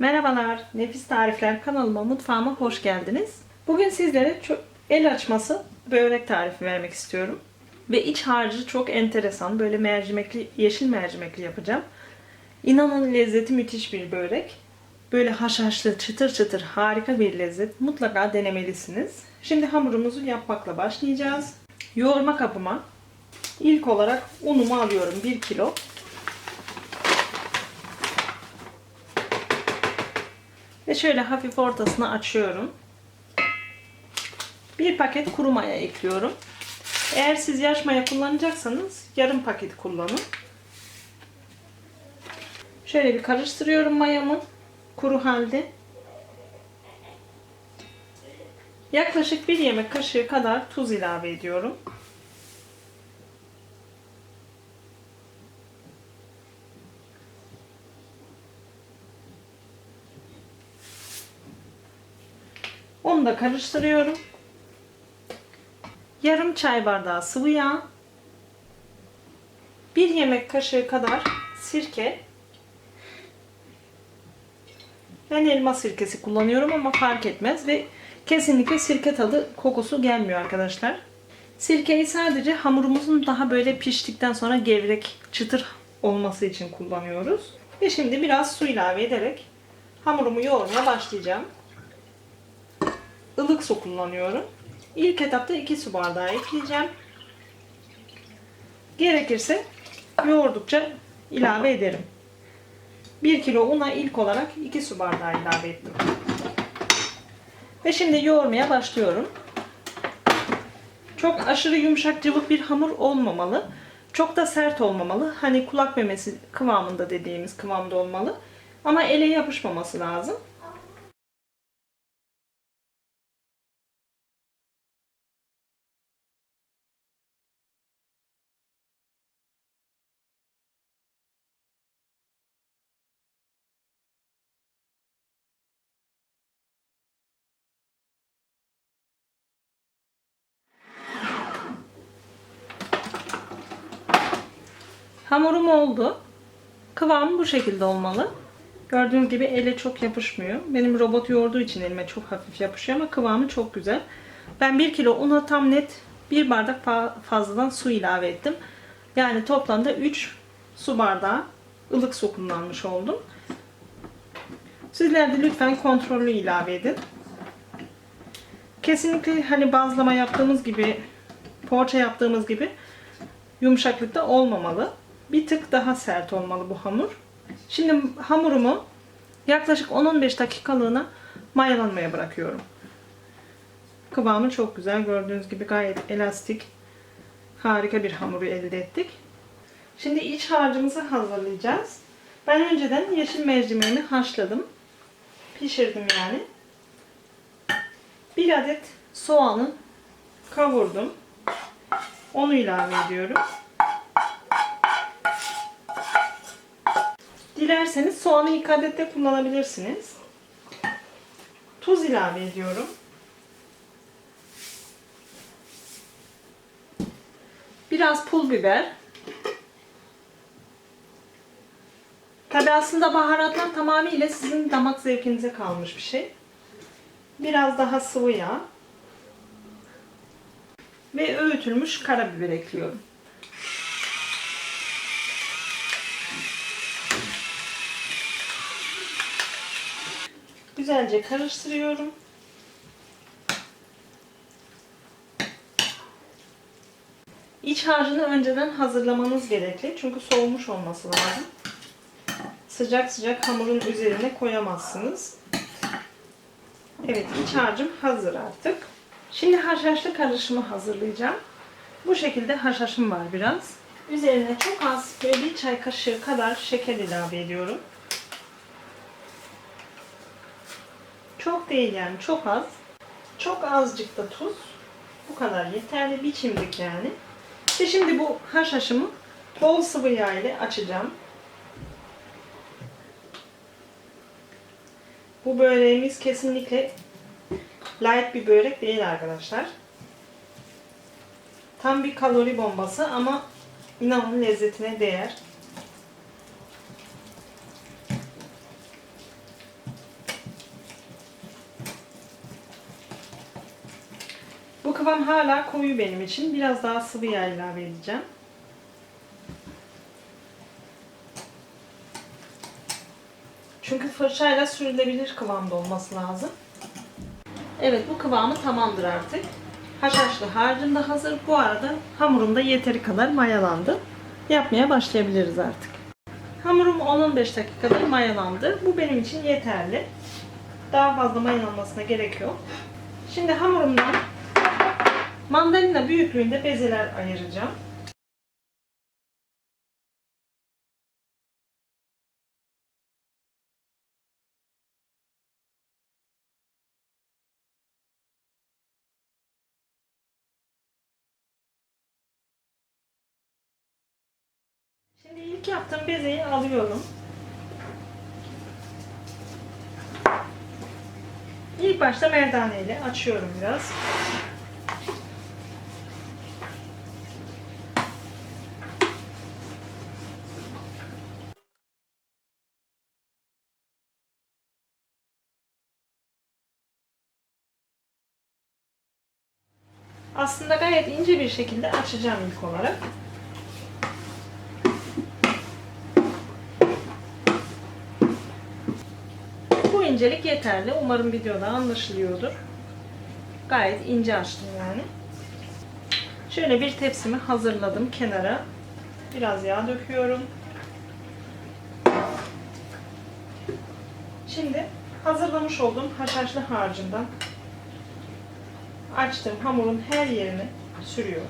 Merhabalar, Nefis Tarifler kanalıma, mutfağıma hoş geldiniz. Bugün sizlere çok el açması börek tarifi vermek istiyorum. Ve iç harcı çok enteresan, böyle mercimekli, yeşil mercimekli yapacağım. İnanın lezzeti müthiş bir börek. Böyle haşhaşlı, çıtır çıtır harika bir lezzet. Mutlaka denemelisiniz. Şimdi hamurumuzu yapmakla başlayacağız. Yoğurma kapıma ilk olarak unumu alıyorum 1 kilo. Ve şöyle hafif ortasını açıyorum. Bir paket kuru maya ekliyorum. Eğer siz yaş maya kullanacaksanız yarım paket kullanın. Şöyle bir karıştırıyorum mayamı kuru halde. Yaklaşık bir yemek kaşığı kadar tuz ilave ediyorum. Onu da karıştırıyorum. Yarım çay bardağı sıvı yağ. Bir yemek kaşığı kadar sirke. Ben elma sirkesi kullanıyorum ama fark etmez ve kesinlikle sirke tadı kokusu gelmiyor arkadaşlar. Sirkeyi sadece hamurumuzun daha böyle piştikten sonra gevrek, çıtır olması için kullanıyoruz. Ve şimdi biraz su ilave ederek hamurumu yoğurmaya başlayacağım ılık su kullanıyorum. İlk etapta 2 su bardağı ekleyeceğim. Gerekirse yoğurdukça ilave ederim. 1 kilo una ilk olarak 2 su bardağı ilave ettim. Ve şimdi yoğurmaya başlıyorum. Çok aşırı yumuşak cıvık bir hamur olmamalı. Çok da sert olmamalı. Hani kulak memesi kıvamında dediğimiz kıvamda olmalı. Ama ele yapışmaması lazım. Hamurum oldu. Kıvamı bu şekilde olmalı. Gördüğünüz gibi ele çok yapışmıyor. Benim robot yoğurduğu için elime çok hafif yapışıyor ama kıvamı çok güzel. Ben 1 kilo una tam net 1 bardak fazladan su ilave ettim. Yani toplamda 3 su bardağı ılık su kullanmış oldum. Sizler de lütfen kontrollü ilave edin. Kesinlikle hani bazlama yaptığımız gibi, poğaça yaptığımız gibi yumuşaklıkta olmamalı. Bir tık daha sert olmalı bu hamur. Şimdi hamurumu yaklaşık 10-15 dakikalığına mayalanmaya bırakıyorum. Kıvamı çok güzel. Gördüğünüz gibi gayet elastik. Harika bir hamuru elde ettik. Şimdi iç harcımızı hazırlayacağız. Ben önceden yeşil mercimeğimi haşladım. Pişirdim yani. Bir adet soğanı kavurdum. Onu ilave ediyorum. Dilerseniz soğanı ilk adette kullanabilirsiniz. Tuz ilave ediyorum. Biraz pul biber. Tabi aslında baharatlar tamamıyla sizin damak zevkinize kalmış bir şey. Biraz daha sıvı yağ. Ve öğütülmüş karabiber ekliyorum. Güzelce karıştırıyorum. İç harcını önceden hazırlamanız gerekli. Çünkü soğumuş olması lazım. Sıcak sıcak hamurun üzerine koyamazsınız. Evet iç harcım hazır artık. Şimdi haşhaşlı karışımı hazırlayacağım. Bu şekilde haşhaşım var biraz. Üzerine çok az böyle bir çay kaşığı kadar şeker ilave ediyorum. Çok değil yani çok az. Çok azıcık da tuz. Bu kadar yeterli bir çimdik yani. Ve şimdi bu haşhaşımı bol sıvı yağ ile açacağım. Bu böreğimiz kesinlikle light bir börek değil arkadaşlar. Tam bir kalori bombası ama inanın lezzetine değer. Kıvam hala koyu benim için. Biraz daha sıvı yağ ilave edeceğim. Çünkü fırçayla sürülebilir kıvamda olması lazım. Evet bu kıvamı tamamdır artık. Haşhaşlı harcım da hazır. Bu arada hamurum da yeteri kadar mayalandı. Yapmaya başlayabiliriz artık. Hamurum 10-15 dakikadır mayalandı. Bu benim için yeterli. Daha fazla mayalanmasına gerek yok. Şimdi hamurumdan mandalina büyüklüğünde bezeler ayıracağım. Şimdi ilk yaptığım bezeyi alıyorum. İlk başta merdane ile açıyorum biraz. Aslında gayet ince bir şekilde açacağım ilk olarak. Bu incelik yeterli. Umarım videoda anlaşılıyordur. Gayet ince açtım yani. Şöyle bir tepsimi hazırladım kenara. Biraz yağ döküyorum. Şimdi hazırlamış olduğum haşhaşlı harcından açtığım hamurun her yerine sürüyorum.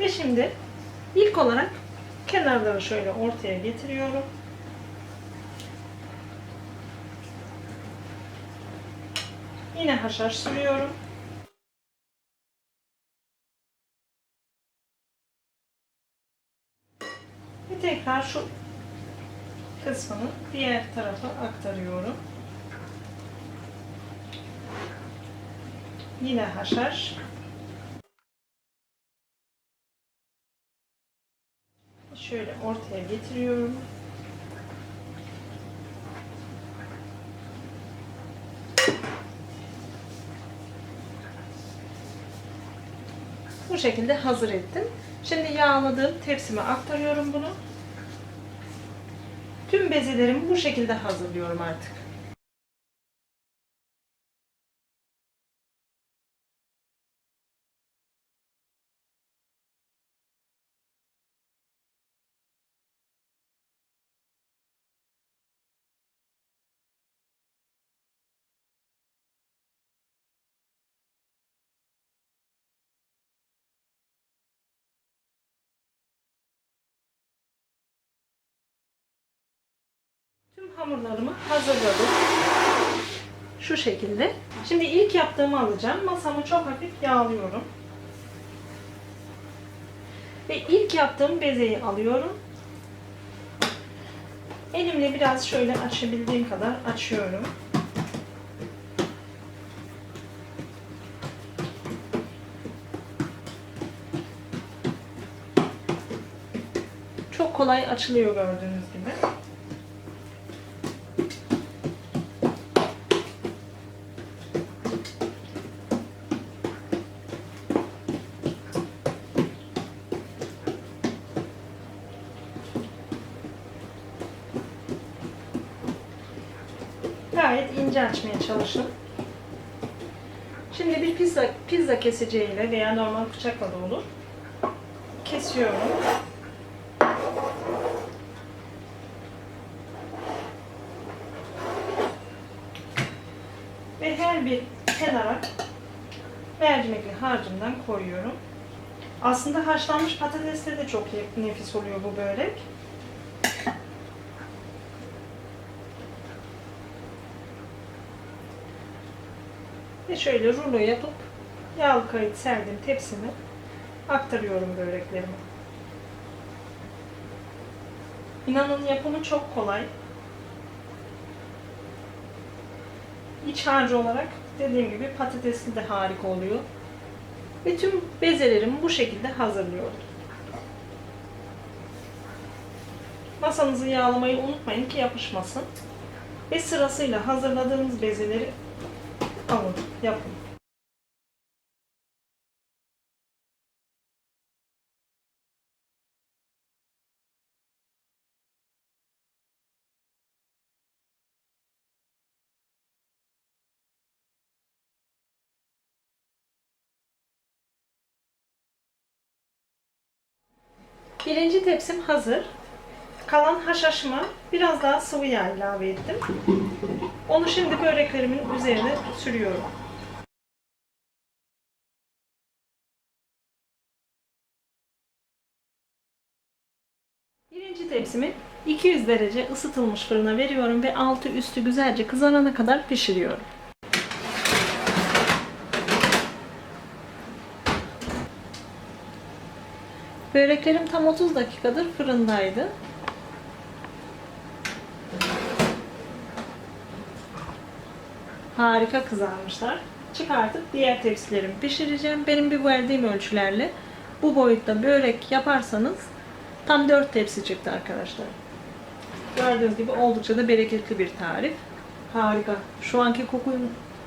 Ve şimdi ilk olarak kenarları şöyle ortaya getiriyorum. Yine haşhaş sürüyorum. Tekrar şu kısmını diğer tarafa aktarıyorum. Yine haşhaş. Şöyle ortaya getiriyorum. Bu şekilde hazır ettim. Şimdi yağladığım tepsime aktarıyorum bunu. Tüm bezelerimi bu şekilde hazırlıyorum artık. Hamurlarımı hazırladım. Şu şekilde. Şimdi ilk yaptığımı alacağım. Masamı çok hafif yağlıyorum. Ve ilk yaptığım bezeyi alıyorum. Elimle biraz şöyle açabildiğim kadar açıyorum. Çok kolay açılıyor gördüğünüz gibi. Gayet ince açmaya çalışın. Şimdi bir pizza pizza keseceğiyle veya normal bıçakla da olur. Kesiyorum. Ve her bir kenara mercimekli harcımdan koyuyorum. Aslında haşlanmış patatesle de çok nefis oluyor bu börek. Ve şöyle rulo yapıp yağlı kayıt serdiğim tepsime aktarıyorum böreklerimi. İnanın yapımı çok kolay. İç harcı olarak dediğim gibi patatesli de harika oluyor. Ve tüm bezelerimi bu şekilde hazırlıyorum. Masanızı yağlamayı unutmayın ki yapışmasın. Ve sırasıyla hazırladığınız bezeleri alın, yapın. Birinci tepsim hazır. Kalan haşhaşıma biraz daha sıvı yağ ilave ettim. Onu şimdi böreklerimin üzerine sürüyorum. Birinci tepsimi 200 derece ısıtılmış fırına veriyorum ve altı üstü güzelce kızarana kadar pişiriyorum. Böreklerim tam 30 dakikadır fırındaydı. Harika kızarmışlar. Çıkartıp diğer tepsilerimi pişireceğim. Benim bir verdiğim ölçülerle bu boyutta börek yaparsanız tam 4 tepsi çıktı arkadaşlar. Gördüğünüz gibi oldukça da bereketli bir tarif. Harika. Şu anki kokuyu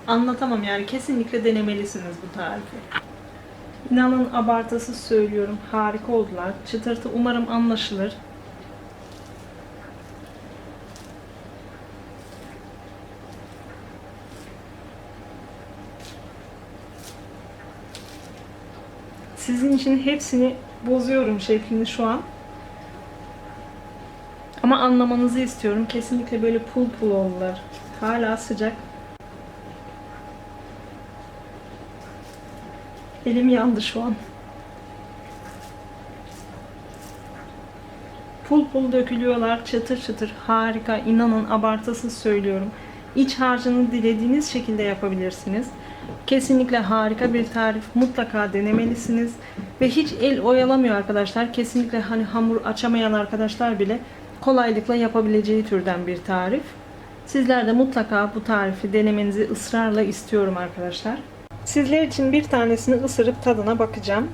anlatamam yani kesinlikle denemelisiniz bu tarifi. İnanın abartısız söylüyorum. Harika oldular. Çıtırtı umarım anlaşılır. Sizin için hepsini bozuyorum şeklini şu an. Ama anlamanızı istiyorum. Kesinlikle böyle pul pul oldular. Hala sıcak. Elim yandı şu an. Pul pul dökülüyorlar, çıtır çıtır. Harika, inanın abartısız söylüyorum. İç harcını dilediğiniz şekilde yapabilirsiniz. Kesinlikle harika bir tarif. Mutlaka denemelisiniz. Ve hiç el oyalamıyor arkadaşlar. Kesinlikle hani hamur açamayan arkadaşlar bile kolaylıkla yapabileceği türden bir tarif. Sizler de mutlaka bu tarifi denemenizi ısrarla istiyorum arkadaşlar. Sizler için bir tanesini ısırıp tadına bakacağım.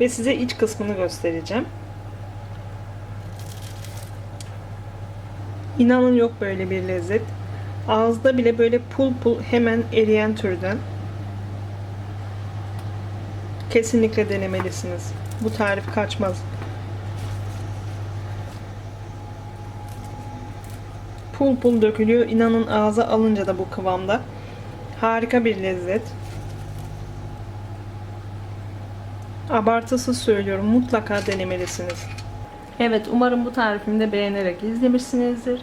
Ve size iç kısmını göstereceğim. İnanın yok böyle bir lezzet. Ağızda bile böyle pul pul hemen eriyen türden. Kesinlikle denemelisiniz. Bu tarif kaçmaz. Pul pul dökülüyor. İnanın ağza alınca da bu kıvamda. Harika bir lezzet. Abartısız söylüyorum. Mutlaka denemelisiniz. Evet umarım bu tarifimi de beğenerek izlemişsinizdir.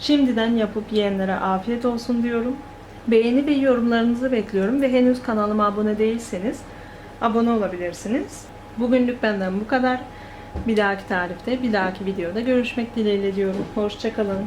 Şimdiden yapıp yiyenlere afiyet olsun diyorum. Beğeni ve yorumlarınızı bekliyorum ve henüz kanalıma abone değilseniz abone olabilirsiniz. Bugünlük benden bu kadar. Bir dahaki tarifte, bir dahaki videoda görüşmek dileğiyle diyorum. Hoşçakalın.